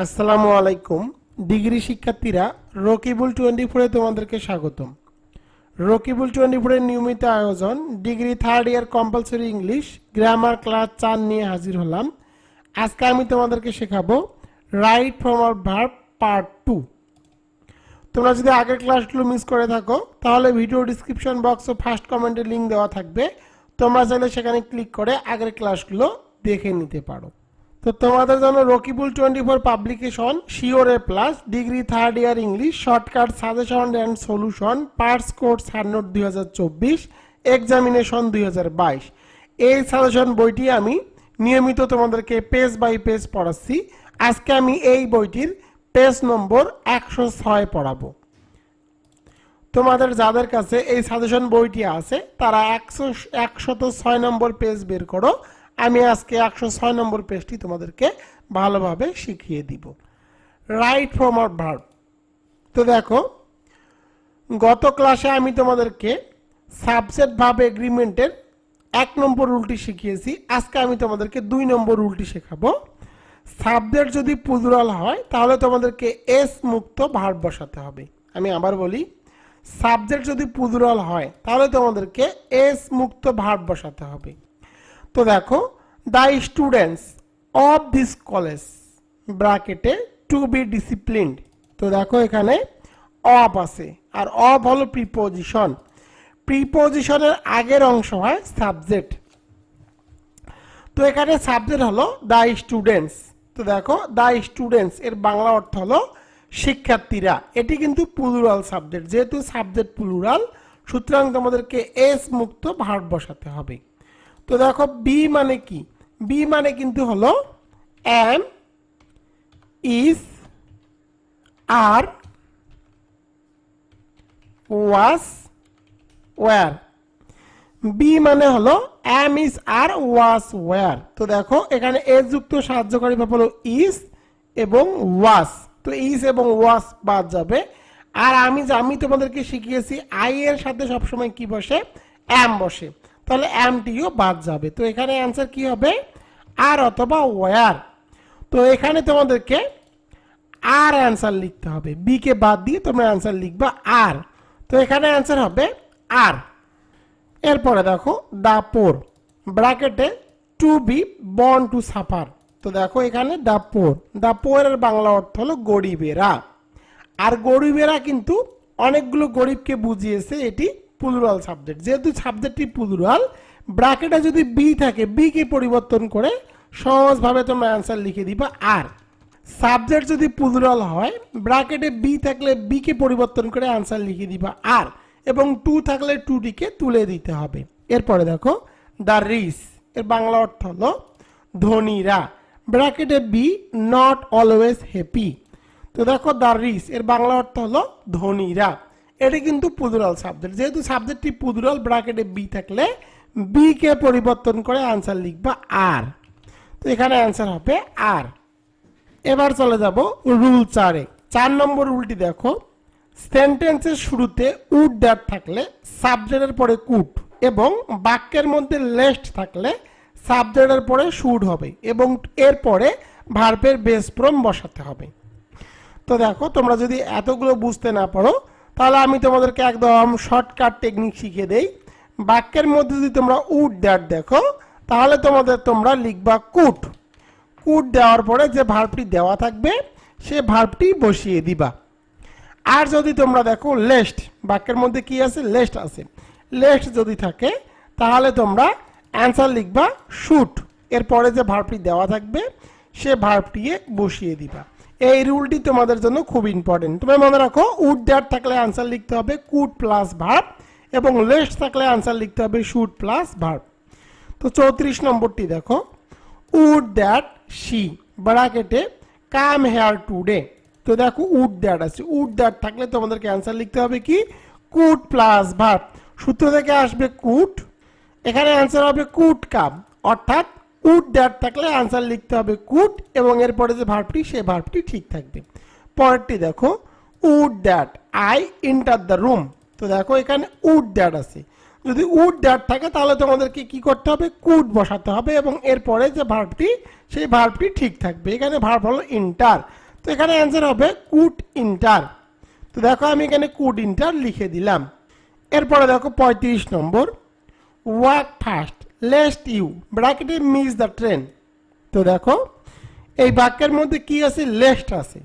আসসালামু আলাইকুম। ডিগ্রি শিক্ষার্থীরা, রকিবুল টোয়েন্টি ফোরে তোমাদেরকে স্বাগতম। রকিবুল টোয়েন্টি ফোরের নিয়মিত আয়োজন, degree third year compulsory English grammar class চার নিয়ে হাজির হলাম। আজকে আমি তোমাদেরকে শেখাবো রাইট ফ্রম আর ভার্ব পার্ট টু তোমরা যদি আগের ক্লাসগুলো মিস করে থাকো, তাহলে ভিডিও ডিসক্রিপশন বক্স ও ফার্স্ট কমেন্টে লিঙ্ক দেওয়া থাকবে। তোমরা চাইলে সেখানে ক্লিক করে আগের ক্লাসগুলো দেখে নিতে পারো। তো তোমাদের জন্য Rakibul twenty four publication শিওরে plus degree third year English shortcut suggestion and solution parts course handnote দুই হাজার চব্বিশ এক্সামিনেশন দুই হাজার বাইশ এই সাজেশন বইটি আমি নিয়মিত তোমাদেরকে পেজ বাই পেজ পড়াচ্ছি। আজকে আমি এই বইটির পেজ নম্বর একশো ছয় পড়াবো। তোমাদের যাদের কাছে এই সাজেশন বইটি আছে, তারা একশো, একশত ছয় নম্বর পেজ বের করো। আমি আজকে একশো ছয় নম্বর পেজটি তোমাদেরকে ভালোভাবে শিখিয়ে দিব। রাইট ফ্রম আর ভার্ব তো দেখো, গত ক্লাসে আমি তোমাদেরকে সাবজেক্ট ভাব এগ্রিমেন্টের এক নম্বর রুলটি শিখিয়েছি। আজকে আমি তোমাদেরকে দুই নম্বর রুলটি শেখাবো। সাবজেক্ট যদি পুজুরাল হয়, তাহলে তোমাদেরকে এস মুক্ত ভার্ব বসাতে হবে। আমি আবার বলি সাবজেক্ট যদি পুজুরাল হয়, তাহলে তোমাদেরকে এস মুক্ত ভার্ব বসাতে হবে। তো দেখো। The students of this college ব্র্যাকেটে টু বি ডিসিপ্লিনড তো দেখো এখানে অফ আছে। আর অফ হলো প্রিপোজিশন প্রিপোজিশনের আগের অংশ হয় সাবজেক্ট তো এখানে সাবজেক্ট হলো দ্য স্টুডেন্টস তো দেখো দ্য স্টুডেন্টস এর বাংলা অর্থ হলো শিক্ষার্থীরা। এটি কিন্তু প্লুরাল সাবজেক্ট যেহেতু সাবজেক্ট প্লুরাল সুতরাং তোমাদেরকে এস মুক্ত ভার্ব বসাতে হবে। তো দেখো বি মানে কি? বি মানে কিন্তু হলো am is are was were be মানে হলো am is are was were তো দেখো, এখানে এস যুক্ত সাহায্যকারী ভাব হলো ইজ এবং ওয়াস তো ইজ এবং ওয়াস বাদ যাবে। আর আমি আমি তোমাদেরকে শিখিয়েছি আই এর সাথে সবসময় কি বসে? এম বসে। তাহলে এমটিও বাদ যাবে। তো এখানে অ্যান্সার কি হবে? আর অথবা ওয়ার তো এখানে তোমাদেরকে আর অ্যান্সার লিখতে হবে। বি কে বাদ দিয়ে তোমরা অ্যান্সার লিখবা আর তো এখানে অ্যান্সার হবে আর এরপরে দেখো দা পোর ব্র্যাকেটে to be born to suffer তো দেখো এখানে দা পোর দা পোরের বাংলা অর্থ হলো গরিবেরা। আর গরিবেরা কিন্তু অনেকগুলো গরিবকে বুঝিয়েছে, এটি পুলুরাল সাবজেক্ট যেহেতু সাবজেক্টটি পুলুরাল ব্র্যাকেটে যদি বি থাকে বি কে পরিবর্তন করে সহজভাবে তোমরা অ্যান্সার লিখে দিবা আর সাবজেক্ট যদি পুলুরাল হয় ব্র্যাকেটে বি থাকলে বি কে পরিবর্তন করে অ্যান্সার লিখে দিবা আর এবং টু থাকলে টুটিকে তুলে দিতে হবে। এরপরে দেখো দ্য রিস এর বাংলা অর্থ হলো ধনীরা। ব্র্যাকেটে বি নট অলওয়েজ হ্যাপি তো দেখো দ্য রিস এর বাংলা অর্থ হলো ধনীরা। এটি কিন্তু পুদুরাল সাবজেক্ট যেহেতু সাবজেক্টটি পুদুরাল ব্র্যাকেটে বি থাকলে বি কে পরিবর্তন করে আনসার লিখবা আর তো এখানে অ্যান্সার হবে আর এবার চলে যাব রুল চারে চার নম্বর রুলটি দেখো। সেন্টেন্সের শুরুতে উড দ্যাট থাকলে সাবজেক্টের পরে কুট এবং বাক্যের মধ্যে লেস্ট থাকলে সাবজেক্টের পরে শুড হবে এবং এর পরে ভার্বের বেস প্রম বসাতে হবে। তো দেখো, তোমরা যদি এতগুলো বুঝতে না পারো তাহলে আমি তোমাদেরকে একদম শর্টকাট টেকনিক শিখিয়ে দেই। বাক্যের মধ্যে যদি তোমরা উড দ্যাট দেখো, তাহলে তোমাদের তোমরা লিখবা কুট কুট দেওয়ার পরে যে ভার্বটি দেওয়া থাকবে, সে ভার্বটি বসিয়ে দিবা। আর যদি তোমরা দেখো লেস্ট বাক্যের মধ্যে কি আছে? লেস্ট আছে। লেস্ট যদি থাকে, তাহলে তোমরা অ্যান্সার লিখবা শুট এরপরে যে ভার্বটি দেওয়া থাকবে, সে ভার্বটিকে বসিয়ে দিবা। এই রুলটি তোমাদের জন্য খুব ইম্পর্টেন্ট তুমি মনে রাখো উড দ্যাট থাকলে অ্যান্সার লিখতে হবে কুট প্লাস ভার্ব এবং লেস্ট থাকলে অ্যান্সার লিখতে হবে শুট প্লাস ভার্ব তো চৌত্রিশ নম্বরটি দেখো। উড দ্যাট শি ব্রাকেটে কাম হেয়ার টুডে তো দেখো উড দ্যাট আছে। উড দ্যাট থাকলে তোমাদেরকে অ্যান্সার লিখতে হবে কি? কুট প্লাস ভার্ব সূত্র থেকে আসবে কুট এখানে অ্যান্সার হবে কুট কাম অর্থাৎ উড দ্যাট থাকলে অ্যান্সার লিখতে হবে কুট এবং এরপরে যে ভার্বটি সেই ভার্বটি ঠিক থাকবে। পরেরটি দেখো would that I enter the room তো দেখো, এখানে উড দ্যাট আছে। যদি উড দ্যাট থাকে, তাহলে তোমাদেরকে কি করতে হবে? কুড বসাতে হবে এবং এরপরে যে ভার্বটি সেই ভার্বটি ঠিক থাকবে। এখানে ভার্ব হলো ইন্টার তো এখানে অ্যান্সার হবে কুড ইন্টার তো দেখো, আমি এখানে কুড ইন্টার লিখে দিলাম। এরপরে দেখো, পঁয়ত্রিশ নম্বর। ওয়াক ফাস্ট লেস্ট ইউ ব্র্যাকেটে মিস দ্য ট্রেন তো দেখো, এই বাক্যের মধ্যে কি আছে? লেস্ট আছে।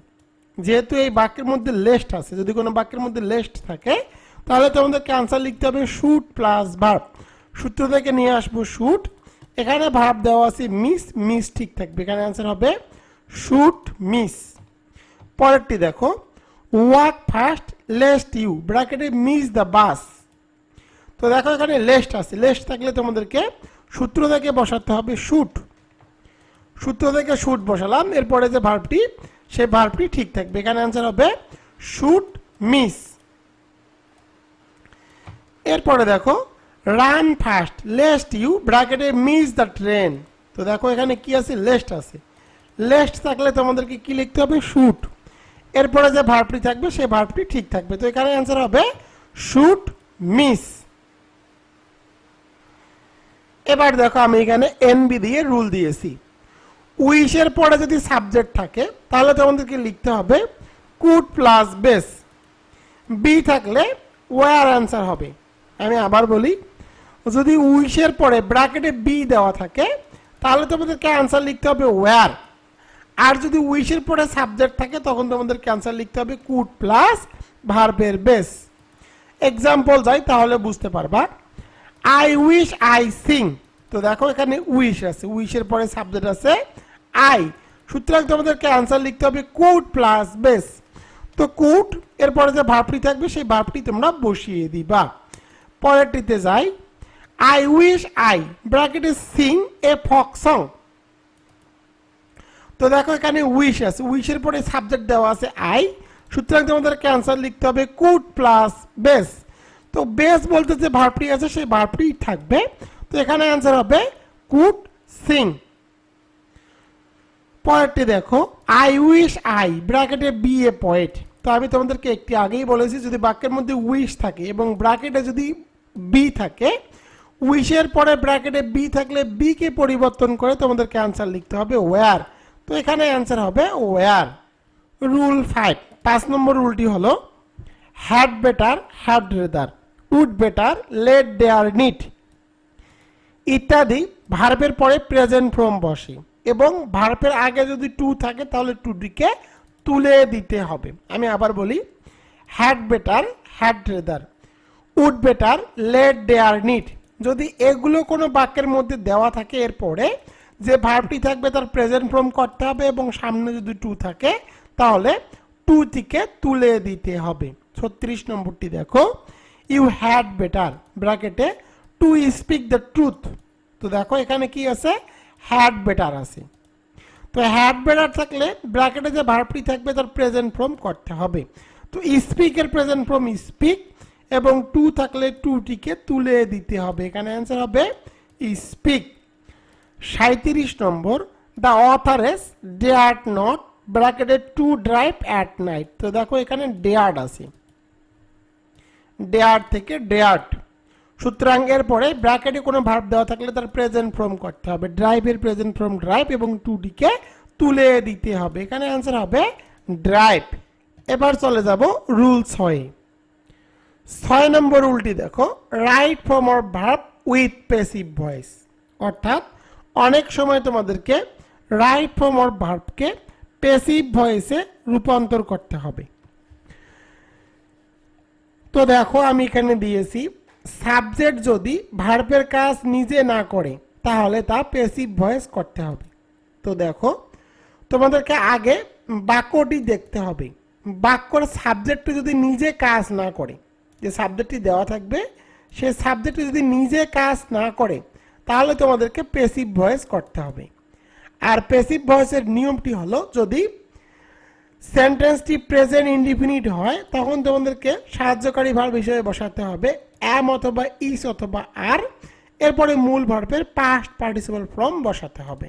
যেহেতু এই বাক্যের মধ্যে লেস্ট আছে, যদি কোনো বাক্যের মধ্যে লেস্ট থাকে, তাহলে তোমাদেরকে আনসার লিখতে হবে শুট প্লাস ভার্ব সূত্র থেকে নিয়ে আসব শুট এখানে ভার্ব দেওয়া আছে মিস মিস ঠিক থাকবে। এখানে আনসার হবে শুট মিস পরেরটি দেখো ওয়াক ফাস্ট লেস্ট ইউ ব্র্যাকেটে মিস দ্য বাস তো দেখো এখানে লেস্ট আছে। লেস্ট থাকলে তোমাদেরকে সূত্র থেকে বসাতে হবে শুট সূত্র থেকে শুট বসালাম। এরপরে যে ভার্বটি সে ভার্বটি ঠিক থাকবে। এখানে অ্যান্সার হবে শুট মিস এরপরে দেখো রান ফাস্ট লেস্ট ইউ ব্র্যাকেটে মিস দ্য ট্রেন তো দেখো এখানে কি আছে? লেস্ট আছে। লেস্ট থাকলে তোমাদেরকে কি লিখতে হবে? শুট এরপরে যে ভার্বটি থাকবে সে ভার্বটি ঠিক থাকবে। তো এখানে অ্যান্সার হবে শুট মিস এবার দেখো আমি এখানে এনবি দিয়ে রুল দিয়েছি। উইশের পরে যদি সাবজেক্ট থাকে, তাহলে তোমাদেরকে লিখতে হবে কুড প্লাস বেস বি থাকলে ওয়ার অ্যান্সার হবে। আমি আবার বলি, যদি উইশের পরে ব্র্যাকেটে বি দেওয়া থাকে, তাহলে তোমাদেরকে অ্যান্সার লিখতে হবে ওয়ার আর যদি উইশের পরে সাবজেক্ট থাকে, তখন তোমাদেরকে অ্যান্সার লিখতে হবে কুড প্লাস ভার্বের বেস এক্সাম্পল যাই, তাহলে বুঝতে পারবা। আই উইশ আই সিং তো দেখো এখানে উইশ আছে। উইশের পরে সাবজেক্ট আছে আই সুতরাং তোমাদেরকে অ্যান্সার লিখতে হবে কুড প্লাস বেস তো কুড এরপরে যে ভাবটি থাকবে, সেই ভাবটি তোমরা বসিয়ে দিবা। পরেরটিতে যাই। আই উইশ আই ব্র্যাকেটে সিং এ ফক সং তো দেখো এখানে উইশ আছে। উইশের পরে সাবজেক্ট দেওয়া আছে আই সুতরাং তোমাদেরকে অ্যান্সার লিখতে হবে কুড প্লাস বেস তো বেস বলতে যে ভার্বটি আছে, সেই ভার্বটি থাকবে। তো এখানে অ্যান্সার হবে কুড সিং। পরেরটি দেখো আই উইশ আই ব্র্যাকেটে বি এ পয়েট তো আমি তোমাদেরকে একটি আগেই বলেছি, যদি বাক্যের মধ্যে উইশ থাকে এবং ব্র্যাকেটে যদি বি থাকে উইশের পরে ব্র্যাকেটে বি থাকলে বি কে পরিবর্তন করে তোমাদেরকে অ্যান্সার লিখতে হবে ওয়ার তো এখানে অ্যান্সার হবে ওয়ার রুল ফাইভ পাঁচ নম্বর রুলটি হলো had better had rather would better, let dare need. ইত্যাদি ভার্বের পরে প্রেজেন্ট ফর্ম বসে। এবং ভার্বের আগে যদি টু থাকে, তাহলে টুটিকে তুলে দিতে হবে। আমি আবার বলি, had better, had rather. Would better, let dare need. যদি এগুলো কোনো বাক্যের মধ্যে দেওয়া থাকে, এরপরে যে ভার্বটি থাকবে তার প্রেজেন্ট ফর্ম করতে হবে, এবং সামনে যদি টু থাকে, তাহলে টুটিকে তুলে দিতে হবে। ছত্রিশ নম্বরটি দেখো। ইউ হ্যাড বেটার ব্র্যাকেটে টু স্পিক দ্য ট্রুথ তো দেখো এখানে কি আছে? হ্যাড বেটার আছে। তো হ্যাড বেটার থাকলে ব্র্যাকেটে যে ভার্বটি থাকবে তার প্রেজেন্ট ফর্ম করতে হবে। তো স্পিকের প্রেজেন্ট ফর্ম স্পিক এবং টু থাকলে টুটিকে তুলে দিতে হবে। এখানে অ্যান্সার হবে স্পিক সাঁত্রিশ নম্বর দ্য অথারেস ডেয়ার্ড নট ব্র্যাকেটে টু ড্রাইভ অ্যাট নাইট তো দেখো এখানে ডেয়ার্ড আছে। ডেয়ার্ড থেকে ডেয়ার্ড সুতরাং এর পরে ব্র্যাকেটে কোনো ভার্ব দেওয়া থাকলে তার প্রেজেন্ট ফর্ম করতে হবে। ড্রাইভের প্রেজেন্ট ফর্ম ড্রাইভ এবং টুটিকে তুলে দিতে হবে। এখানে অ্যান্সার হবে ড্রাইভ এবার চলে যাব রুল ছয় ছয় নম্বর রুলটি দেখো। Right form of verb with passive voice অর্থাৎ অনেক সময় তোমাদেরকে রাইট ফর্ম অফ ভার্বকে পেসিভ ভয়েসে রূপান্তর করতে হবে। তো দেখো আমি এখানে দিয়েছি সাবজেক্ট যদি ভার্বের কাজ নিজে না করে, তাহলে তা পেসিভ ভয়েস করতে হবে। তো দেখো, তোমাদেরকে আগে বাক্যটি দেখতে হবে। বাক্যর সাবজেক্টটি যদি নিজে কাজ না করে, যে সাবজেক্টটি দেওয়া থাকবে সে সাবজেক্টটি যদি নিজে কাজ না করে, তাহলে তোমাদেরকে পেসিভ ভয়েস করতে হবে। আর পেসিভ ভয়েসের নিয়মটি হলো যদি সেন্টেন্সটি প্রেজেন্ট ইনডিফিনিট হয়, তখন তোমাদেরকে সাহায্যকারী ভার্ব হিসেবে বসাতে হবে অ্যাম অথবা ইস অথবা আর। এরপরে মূল ভার্বের পাস্ট পার্টিসিপাল ফর্ম বসাতে হবে।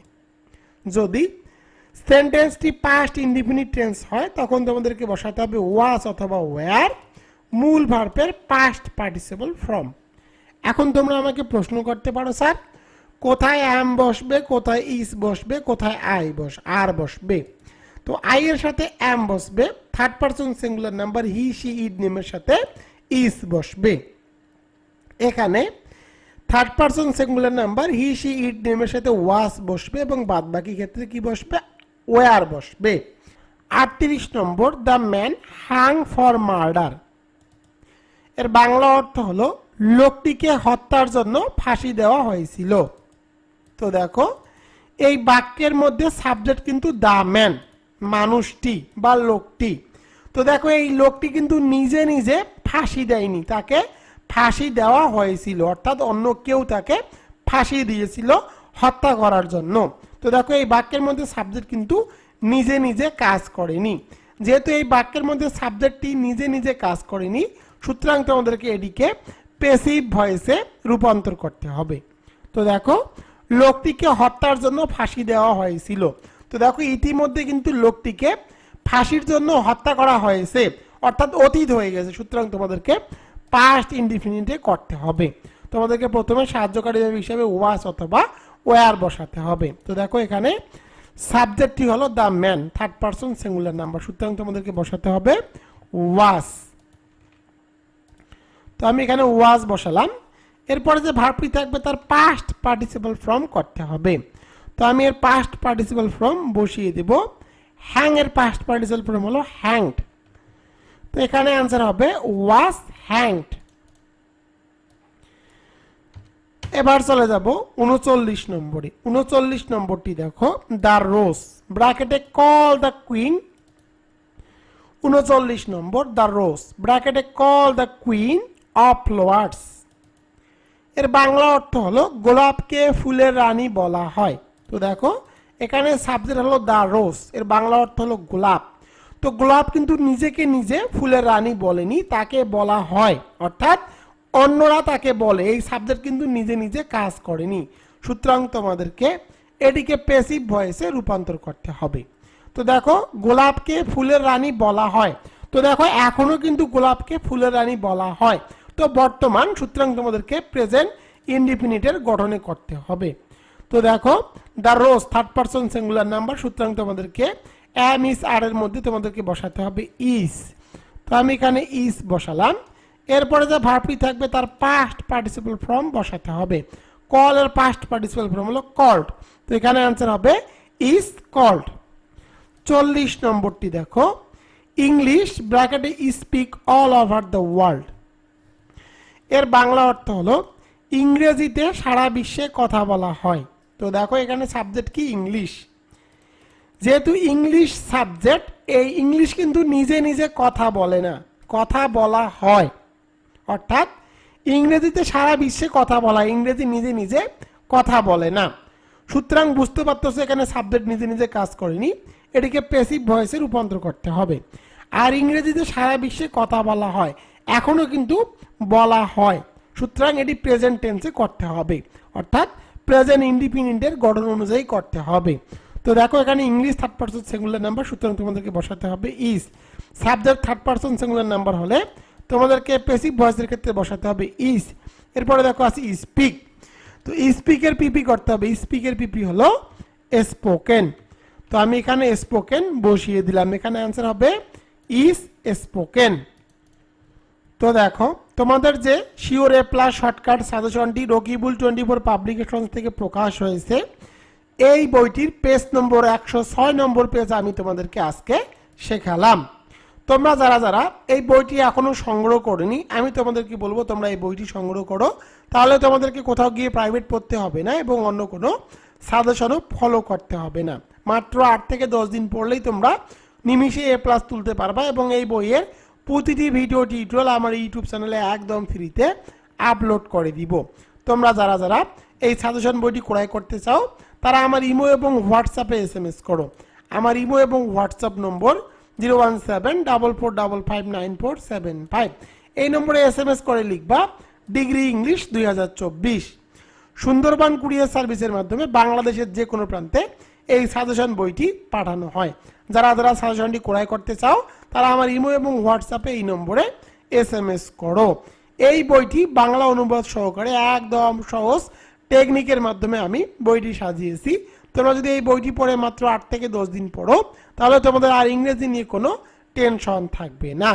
যদি সেন্টেন্সটি পাস্ট ইনডিফিনিট টেন্স হয়, তখন তোমাদেরকে বসাতে হবে ওয়াস অথবা ওয়ার মূল ভার্বের পাস্ট পার্টিসিপাল ফর্ম এখন তোমরা আমাকে প্রশ্ন করতে পারো, স্যার, কোথায় অ্যাম বসবে, কোথায় ইস বসবে, কোথায় আই বস, আর বসবে? তো আই এর সাথে এম বসবে third person singular number he she it নেমের সাথে ইস বসবে। এখানে third person singular number he she it নেমের সাথে ওয়াস বসবে এবং বাদ বাকি ক্ষেত্রে কি বসবে? ওয়ার বসবে। আটত্রিশ নম্বর the man hang for murder এর বাংলা অর্থ হলো, লোকটিকে হত্যার জন্য ফাঁসি দেওয়া হয়েছিল। তো দেখো, এই বাক্যের মধ্যে সাবজেক্ট কিন্তু দ্য ম্যান মানুষটি বা লোকটি। তো দেখো, এই লোকটি কিন্তু নিজে নিজে ফাঁসি দেয়নি। তাকে ফাঁসি দেওয়া হয়েছিল, অর্থাৎ অন্য কেউ তাকে ফাঁসি দিয়েছিল হত্যা করার জন্য। তো দেখো, এই বাক্যের মধ্যে সাবজেক্ট কিন্তু নিজে নিজে কাজ করেনি। যেহেতু এই বাক্যের মধ্যে সাবজেক্টটি নিজে নিজে কাজ করেনি, সুতরাং তোমাদেরকে এটিকে পেসিভ ভয়েসে রূপান্তর করতে হবে। তো দেখো, লোকটিকে হত্যার জন্য ফাঁসি দেওয়া হয়েছিল। তো দেখো, ইতিমধ্যে কিন্তু লোকটিকে ফাঁসির জন্য হত্যা করা হয়েছে, অর্থাৎ অতীত হয়ে গেছে। সুতরাং তোমাদেরকে পাস্ট ইনডিফিনিটে করতে হবে। তোমাদেরকে প্রথমে সাহায্যকারী হিসাবে ওয়াস অথবা ওয়ার বসাতে হবে। তো দেখো, এখানে সাবজেক্টটি হলো the man third person singular number সুতরাং তোমাদেরকে বসাতে হবে ওয়াস তো আমি এখানে ওয়াজ বসালাম। এরপরে যে ভার্বটি থাকবে, তার পাস্ট পার্টিসিপাল ফর্ম করতে হবে। তো আমি এর পাস্ট পার্টিসিপাল ফর্ম বসিয়ে দেব। হ্যাং এর পাস্ট পার্টিসিপাল ফর্ম হলো হ্যাংড তো এখানে অ্যান্সার হবে ওয়াজ হ্যাংড এবার চলে যাব উনচল্লিশ নম্বরে। উনচল্লিশ নম্বরটি দেখো দ্য রোজ ব্র্যাকেটে কল দ্য কুইন উনচল্লিশ নম্বর দ্য রোজ ব্র্যাকেটে call the queen of flowers এর বাংলা অর্থ হলো গোলাপকে ফুলের রানী বলা হয়। তো দেখো, এখানে সাবজেক্ট হলো দ্য রোজ এর বাংলা অর্থ হলো গোলাপ। তো গোলাপ কিন্তু নিজেকে নিজে ফুলের রানী বলেনি, তাকে বলা হয়। অর্থাৎ অন্যরা তাকে বলে, এই সাবজেক্ট কিন্তু নিজে নিজে কাজ করেনি। সুতরাং তোমাদেরকে এটিকে পেসিভ ভয়েসে রূপান্তর করতে হবে। তো দেখো, গোলাপকে ফুলের রানী বলা হয়। তো দেখো, এখনও কিন্তু গোলাপকে ফুলের রানী বলা হয়। তো বর্তমান, সুতরাং তোমাদেরকে প্রেজেন্ট ইনডিফিনিটের গঠনে করতে হবে। তো দেখো the rose third person singular number সুতরাং তোমাদেরকে এম ইস আর এর মধ্যে তোমাদেরকে বসাতে হবে ইস তো আমি এখানে ইস বসালাম। এরপরে যে ভার্বটি থাকবে, তার পাস্ট পার্টিসিপাল ফর্ম বসাতে হবে। কল এর পাস্ট পার্টিসিপাল ফর্ম হলো কল্ড তো এখানে অ্যান্সার হবে ইস কল্ড চল্লিশ নম্বরটি দেখো। ইংলিশ ব্র্যাকেটে speak all over the world এর বাংলা অর্থ হলো ইংরেজিতে সারা বিশ্বে কথা বলা হয়। তো দেখো এখানে সাবজেক্ট কি? ইংলিশ যেহেতু ইংলিশ সাবজেক্ট এই ইংলিশ কিন্তু নিজে নিজে কথা বলে না। কথা বলা হয়। অর্থাৎ ইংরেজিতে সারা বিশ্বে কথা বলা ইংরেজি নিজে নিজে কথা বলে না। সুতরাং বুঝতে পারতেছে এখানে সাবজেক্ট নিজে নিজে কাজ করেনি। এটিকে পেসিভ ভয়েসে রূপান্তর করতে হবে। আর ইংরেজিতে সারা বিশ্বে কথা বলা হয়। এখনও কিন্তু বলা হয়। সুতরাং এটি প্রেজেন্ট টেন্সে করতে হবে। অর্থাৎ প্রেজেন্ট ইন্ডিপেন্ডেন্টের গঠন অনুযায়ী করতে হবে। তো দেখো, এখানে English third person singular number সুতরাং তোমাদেরকে বসাতে হবে is subject third person singular number হলে তোমাদেরকে পেসিভ ভয়েসের ক্ষেত্রে বসাতে হবে ইস এরপরে দেখো আছে স্পিক তো স্পিকের পিপি করতে হবে। স্পিকের পিপি হলো স্পোকেন তো আমি এখানে স্পোকেন বসিয়ে দিলাম। এখানে অ্যান্সার হবে ইস স্পোকেন তো দেখো তোমাদের যে শিওর এ প্লাস শর্টকাট সাজেশনটি রকিবুল টোয়েন্টি ফোর পাবলিকেশন থেকে প্রকাশ হয়েছে, এই বইটির পেজ নম্বর একশো ছয় নম্বর পেজ আমি তোমাদেরকে আজকে শেখালাম। তোমরা যারা যারা এই বইটি এখনও সংগ্রহ করনি, আমি তোমাদেরকে বলব তোমরা এই বইটি সংগ্রহ করো। তাহলে তোমাদেরকে কোথাও গিয়ে প্রাইভেট পড়তে হবে না এবং অন্য কোনো সাজেশনও ফলো করতে হবে না। মাত্র আট থেকে দশ দিন পড়লেই তোমরা নিমিষে এ প্লাস তুলতে পারবা এবং এই বইয়ের প্রতিটি ভিডিও টিউটোরিয়াল আমার ইউটিউব চ্যানেলে একদম ফ্রিতে আপলোড করে দিব। তোমরা যারা যারা এই সাজেশন বইটি ক্রয় করতে চাও, তারা আমার ইমো এবং হোয়াটসঅ্যাপে এস এম এস করো। আমার ইমো এবং WhatsApp number zero one seven double four double five nine four seven five এই নম্বরে এস এম এস করে লিখবা, ডিগ্রি ইংলিশ দুই হাজার চব্বিশ। সুন্দরবন কুরিয়ার সার্ভিসের মাধ্যমে বাংলাদেশের যে কোনো প্রান্তে এই সাজেশন বইটি পাঠানো হয়। যারা যারা সাজেশনটি ক্রয় করতে চাও তারা আমার ইমো এবং হোয়াটসঅ্যাপে এই নম্বরে এস এম এস করো। এই বইটি বাংলা অনুবাদ সহকারে একদম সহজ টেকনিকের মাধ্যমে আমি বইটি সাজিয়েছি। তোমরা যদি এই বইটি পড়ে মাত্র আট থেকে দশ দিন পড়ো, তাহলে তোমাদের আর ইংরেজি নিয়ে কোনো টেনশন থাকবে না।